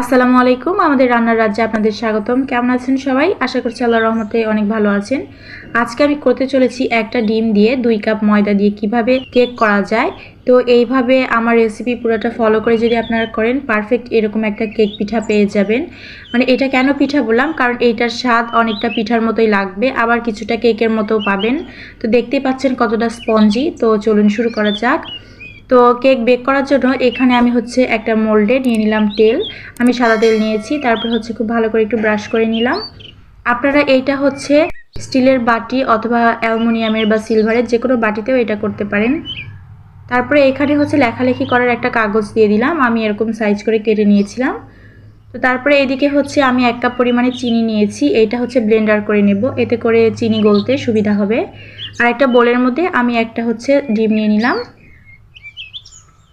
আসসালামু আলাইকুম, আমাদের রান্নার রাজ্যে আপনাদের স্বাগতম। কেমন আছেন সবাই? আশা করছি আল্লাহ রহমতে অনেক ভালো আছেন। আজকে আমি করতে চলেছি একটা ডিম দিয়ে দুই কাপ ময়দা দিয়ে কীভাবে কেক করা যায়। তো এইভাবে আমার রেসিপি পুরোটা ফলো করে যদি আপনারা করেন পারফেক্ট এরকম একটা কেক পিঠা পেয়ে যাবেন। মানে এটা কেন পিঠা বললাম? কারণ এইটার স্বাদ অনেকটা পিঠার মতোই লাগবে, আবার কিছুটা কেকের মতো পাবেন। তো দেখতেই পাচ্ছেন কতটা স্পঞ্জি তো চলুন শুরু করা যাক। তো কেক বেক করার জন্য এখানে আমি হচ্ছে একটা মোল্ডে নিয়ে নিলাম তেল। আমি সাদা তেল নিয়েছি, তারপর হচ্ছে খুব ভালো করে একটু ব্রাশ করে নিলাম। আপনারা এইটা হচ্ছে স্টিলের বাটি অথবা অ্যালুমিনিয়ামের বা সিলভারের যে কোনো বাটিতেও এটা করতে পারেন। তারপরে এখানে হচ্ছে লেখালেখি করার একটা কাগজ দিয়ে দিলাম, আমি এরকম সাইজ করে কেটে নিয়েছিলাম। তো তারপরে এদিকে হচ্ছে আমি এক কাপ পরিমাণে চিনি নিয়েছি, এইটা হচ্ছে ব্লেন্ডার করে নেব, এতে করে চিনি গলতে সুবিধা হবে। আর একটা বোলের মধ্যে আমি একটা হচ্ছে ডিম নিয়ে নিলাম।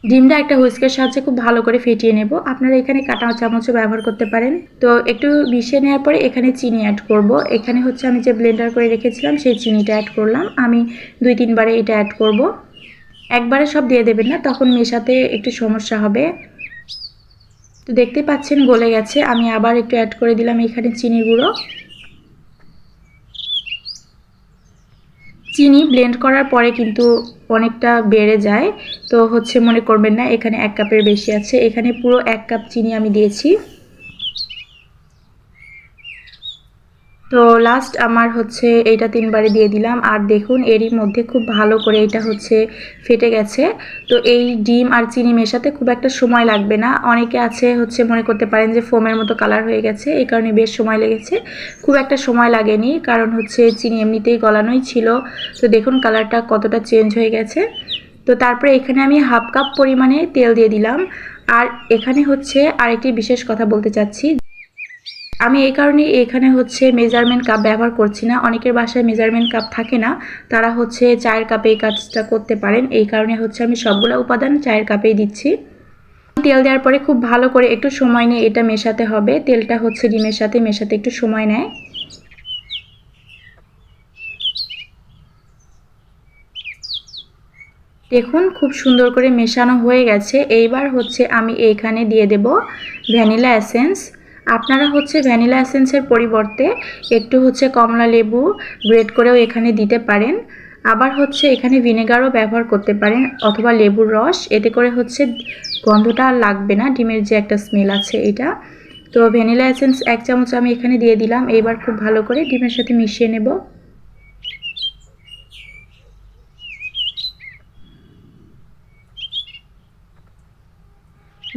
ডিমটা একটা হুইস্কের সাহায্যে খুব ভালো করে ফেটিয়ে নেব। আপনারা এখানে কাটা চামচও ব্যবহার করতে পারেন। তো একটু মিশিয়ে নেওয়ার পরে এখানে চিনি অ্যাড করব। এখানে হচ্ছে আমি যে ব্লেন্ডার করে রেখেছিলাম, সেই চিনিটা অ্যাড করলাম। আমি দুই তিনবারে এটা অ্যাড করব। একবারে সব দিয়ে দেবেন না, তখন মেশাতে একটু সমস্যা হবে। তো দেখতে পাচ্ছেন গলে গেছে। আমি আবার একটু অ্যাড করে দিলাম এখানে চিনি গুঁড়ো চিনি ব্লেন্ড করার পরে কিন্তু অনেকটা বেড়ে যায়। তো হচ্ছে মনে করবেন না, এখানে এক কাপের বেশি আছে। এখানে পুরো এক কাপ চিনি আমি দিয়েছি। তো লাস্ট আমার হচ্ছে এইটা তিনবারে দিয়ে দিলাম। আর দেখুন, এরই মধ্যে খুব ভালো করে এটা হচ্ছে ফেটে গেছে। তো এই ডিম আর চিনি মেশাতে খুব একটা সময় লাগবে না। অনেকে আছে হচ্ছে মনে করতে পারেন যে ফোমের মতো কালার হয়ে গেছে, এই কারণে বেশ সময় লেগেছে। খুব একটা সময় লাগেনি, কারণ হচ্ছে চিনি এমনিতেই গলানোই ছিল। তো দেখুন কালারটা কতটা চেঞ্জ হয়ে গেছে। তো তারপরে এখানে আমি হাফ কাপ পরিমাণে তেল দিয়ে দিলাম। আর এখানে হচ্ছে আরেকটি বিশেষ কথা বলতে চাচ্ছি। আমি এই কারণে এখানে হচ্ছে মেজারমেন্ট কাপ ব্যবহার করছি না। অনেকের বাসায় মেজারমেন্ট কাপ থাকে না। তারা হচ্ছে চায়ের কাপে এই কাজটা করতে পারেন। এই কারণে হচ্ছে আমি সবগুলো উপাদান চায়ের কাপেই দিচ্ছি। তেল দেওয়ার পরে খুব ভালো করে একটু সময় নিয়ে এটা মেশাতে হবে। তেলটা হচ্ছে ডিমের সাথে, মেশাতে একটু সময় নেয়। দেখুন, খুব সুন্দর করে মেশানো হয়ে গেছে। এইবার হচ্ছে আমি এইখানে দিয়ে দেব ভ্যানিলা এসেন্স। আপনারা হচ্ছে ভ্যানিলা এসেন্সের পরিবর্তে একটু হচ্ছে কমলা লেবু গ্রেড করেও এখানে দিতে পারেন। আবার হচ্ছে এখানে ভিনেগারও ব্যবহার করতে পারেন অথবা লেবুর রস। এতে করে হচ্ছে গন্ধটা আর লাগবে না, ডিমের যে একটা স্মেল আছে এটা। তো ভ্যানিলা এসেন্স এক চামচ আমি এখানে দিয়ে দিলাম। এইবার খুব ভালো করে ডিমের সাথে মিশিয়ে নেব।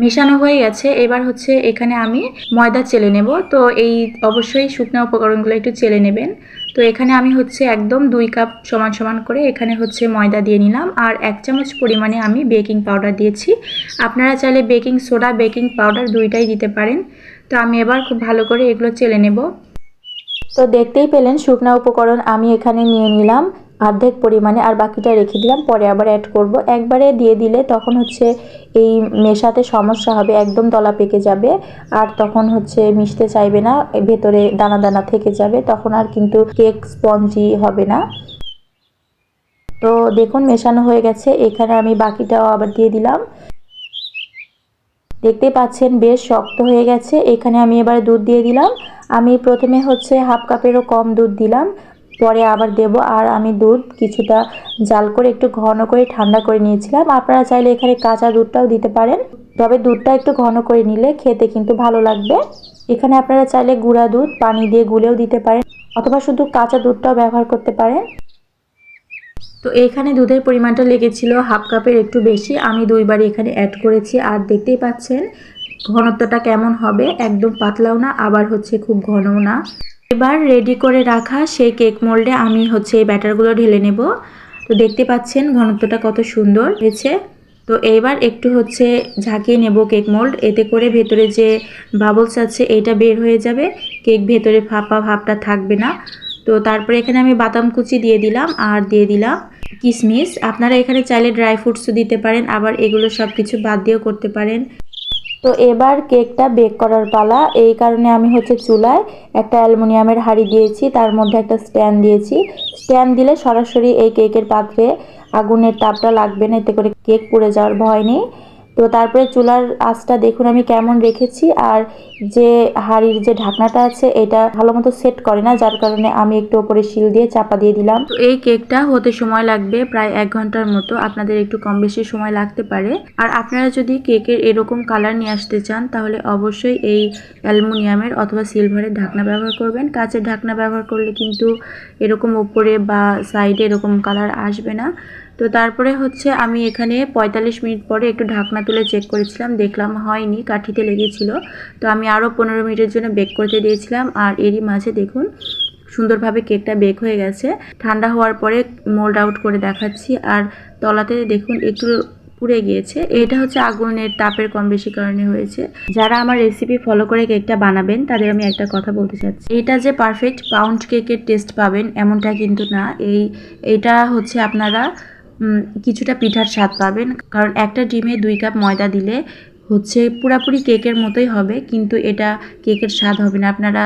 মেশানো হয়ে গেছে। এবার হচ্ছে এখানে আমি ময়দা চেলে নেব। তো এই অবশ্যই শুকনো উপকরণগুলো একটু চেলে নেবেন। তো এখানে আমি হচ্ছে একদম দুই কাপ সমান সমান করে এখানে হচ্ছে ময়দা দিয়ে নিলাম। আর এক চামচ পরিমাণে আমি বেকিং পাউডার দিয়েছি। আপনারা চাইলে বেকিং সোডা, বেকিং পাউডার দুইটাই দিতে পারেন। তো আমি এবার খুব ভালো করে এগুলো চেলে নেব। তো দেখতেই পেলেন শুকনা উপকরণ আমি এখানে নিয়ে নিলাম। অর্ধেক পরিমাণে আর বাকিটা রেখে দিলাম, পরে আবার অ্যাড করব। একবারে দিয়ে দিলে তখন হচ্ছে এই মেশাতে সমস্যা হবে, একদম দলা পেকে যাবে আর তখন হচ্ছে মিশতে চাইবে না, ভেতরে দানা দানা থেকে যাবে, তখন আর কিন্তু কেক স্পঞ্জি হবে না। তো দেখুন মেশানো হয়ে গেছে, এখানে আমি বাকিটাও আবার দিয়ে দিলাম। দেখতে পাচ্ছেন বেশ শক্ত হয়ে গেছে, এখানে আমি এবার দুধ দিয়ে দিলাম। আমি প্রথমে হচ্ছে হাফ কাপেরও কম দুধ দিলাম পরে আবার দেব আর আমি দুধ কিছুটা জাল করে একটু ঘন করে ঠান্ডা করে নিয়েছিলাম। আপনারা চাইলে এখানে কাঁচা দুধটাও দিতে পারেন। তবে দুধটা একটু ঘন করে নিলে খেতে কিন্তু ভালো লাগবে। এখানে আপনারা চাইলে গুঁড়া দুধ, পানি দিয়ে গুলেও দিতে পারেন অথবা শুধু কাঁচা দুধটাও ব্যবহার করতে পারেন। তো এখানে দুধের পরিমাণটা লেগেছিল হাফ কাপের একটু বেশি। আমি দুইবার এখানে অ্যাড করেছি আর দেখতেই পাচ্ছেন ঘনত্বটা কেমন হবে। একদম পাতলাও না, আবার হচ্ছে খুব ঘনও না। এবার রেডি করে রাখা সেই কেক মোল্ডে আমি হচ্ছে এই ব্যাটারগুলো ঢেলে নেব। তো দেখতে পাচ্ছেন ঘনত্বটা কত সুন্দর হয়েছে। তো এইবার একটু হচ্ছে ঝাঁকিয়ে নেব কেক মোল্ড এতে করে ভেতরে যে বাবলস আছে, এইটা বের হয়ে যাবে। কেক ভেতরে ফাঁপা ভাবটা থাকবে না। তো তারপরে এখানে আমি বাদাম কুচি দিয়ে দিলাম আর দিয়ে দিলাম কিশমিশ আপনারা এখানে চাইলে ড্রাই ফ্রুটসও দিতে পারেন, আবার এগুলো সব কিছু বাদ দিয়েও করতে পারেন। তো এবার কেকটা বেক করার পালা। এই কারণে আমি হচ্ছে চুলায় একটা অ্যালুমিনিয়ামের হাঁড়ি দিয়েছি, তার মধ্যে একটা স্ট্যান্ড দিয়েছি। স্ট্যান্ড দিলে সরাসরি এই কেকের পাত্রে আগুনের তাপটা লাগবে না, এতে করে কেক পুড়ে যাওয়ার ভয় নেই। তো তারপরে চুলার আঁচটা দেখুন, আমি কেমন রেখেছি আর যে হাঁড়ির যে ঢাকনাটা আছে, এটা ভালো মতো সেট করে না, যার কারণে আমি একটু ওপরে শিল দিয়ে চাপা দিয়ে দিলাম। তো এই কেকটা হতে সময় লাগবে প্রায় এক ঘণ্টার মতো, আপনাদের একটু কম বেশি সময় লাগতে পারে। আর আপনারা যদি কেকের এরকম কালার নিয়ে আসতে চান, তাহলে অবশ্যই এই অ্যালুমিনিয়ামের অথবা সিলভারের ঢাকনা ব্যবহার করবেন। কাঁচের ঢাকনা ব্যবহার করলে কিন্তু এরকম ওপরে বা সাইডে এরকম কালার আসবে না। তো তারপরে হচ্ছে আমি এখানে পঁয়তাল্লিশ মিনিট পরে একটু ঢাকনা তুলে চেক করেছিলাম, দেখলাম হয়নি, কাঠিতে লেগেছিল। তো আমি আরও পনেরো মিনিটের জন্য বেক করতে দিয়েছিলাম আর এরই মাঝে দেখুন সুন্দরভাবে কেকটা বেক হয়ে গেছে। ঠান্ডা হওয়ার পরে মোল্ড আউট করে দেখাচ্ছি আর তলাতে দেখুন একটু পুড়ে গিয়েছে। এটা হচ্ছে আগুনের তাপের কম বেশি কারণে হয়েছে। যারা আমার রেসিপি ফলো করে কেকটা বানাবেন, তাদের আমি একটা কথা বলতে চাচ্ছি। এটা যে পারফেক্ট পাউন্ড কেকের টেস্ট পাবেন, এমনটা কিন্তু না। এই, এটা হচ্ছে আপনারা কিছুটা পিঠার স্বাদ পাবেন। কারণ একটা ডিমে দুই কাপ ময়দা দিলে হচ্ছে পুরাপুরি কেকের মতোই হবে, কিন্তু এটা কেকের স্বাদ হবে না। আপনারা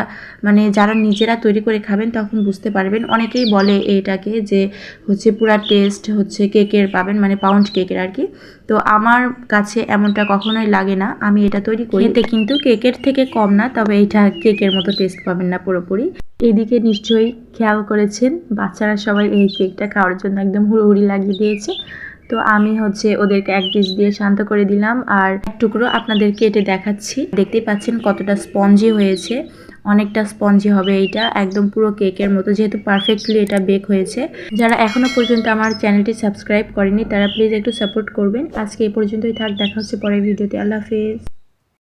মানে যারা নিজেরা তৈরি করে খাবেন তখন বুঝতে পারবেন। অনেকেই বলে এটাকে যে হচ্ছে পুরা টেস্ট হচ্ছে কেকের পাবেন মানে পাউন্ড কেকের আর কি। তো আমার কাছে এমনটা কখনোই লাগে না। আমি এটা তৈরি করি। এতে কিন্তু কেকের থেকে কম না, তবে এটা কেকের মতো টেস্ট পাবেন না পুরোপুরি। এদিকে নিশ্চয়ই খেয়াল করেছেন, বাচ্চারা সবাই এই কেকটা খাওয়ার জন্য একদম হুড়োহুড়ি লাগিয়ে দিয়েছে। তো আমি হচ্ছে ওদেরকে এক ডিস দিয়ে শান্ত করে দিলাম আর এক টুকরো আপনাদের কেটে দেখাচ্ছি। দেখতেই পাচ্ছেন কতটা স্পঞ্জি হয়েছে। অনেকটা স্পঞ্জি হবে এটা একদম পুরো কেকের মতো, যেহেতু পারফেক্টলি এটা বেক হয়েছে। যারা এখনও পর্যন্ত আমার চ্যানেলটি সাবস্ক্রাইব করেনি তারা প্লিজ একটু সাপোর্ট করবেন। আজকে এই পর্যন্তই থাক, দেখা হচ্ছে পরের ভিডিওতে আল্লাহ হাফেজ।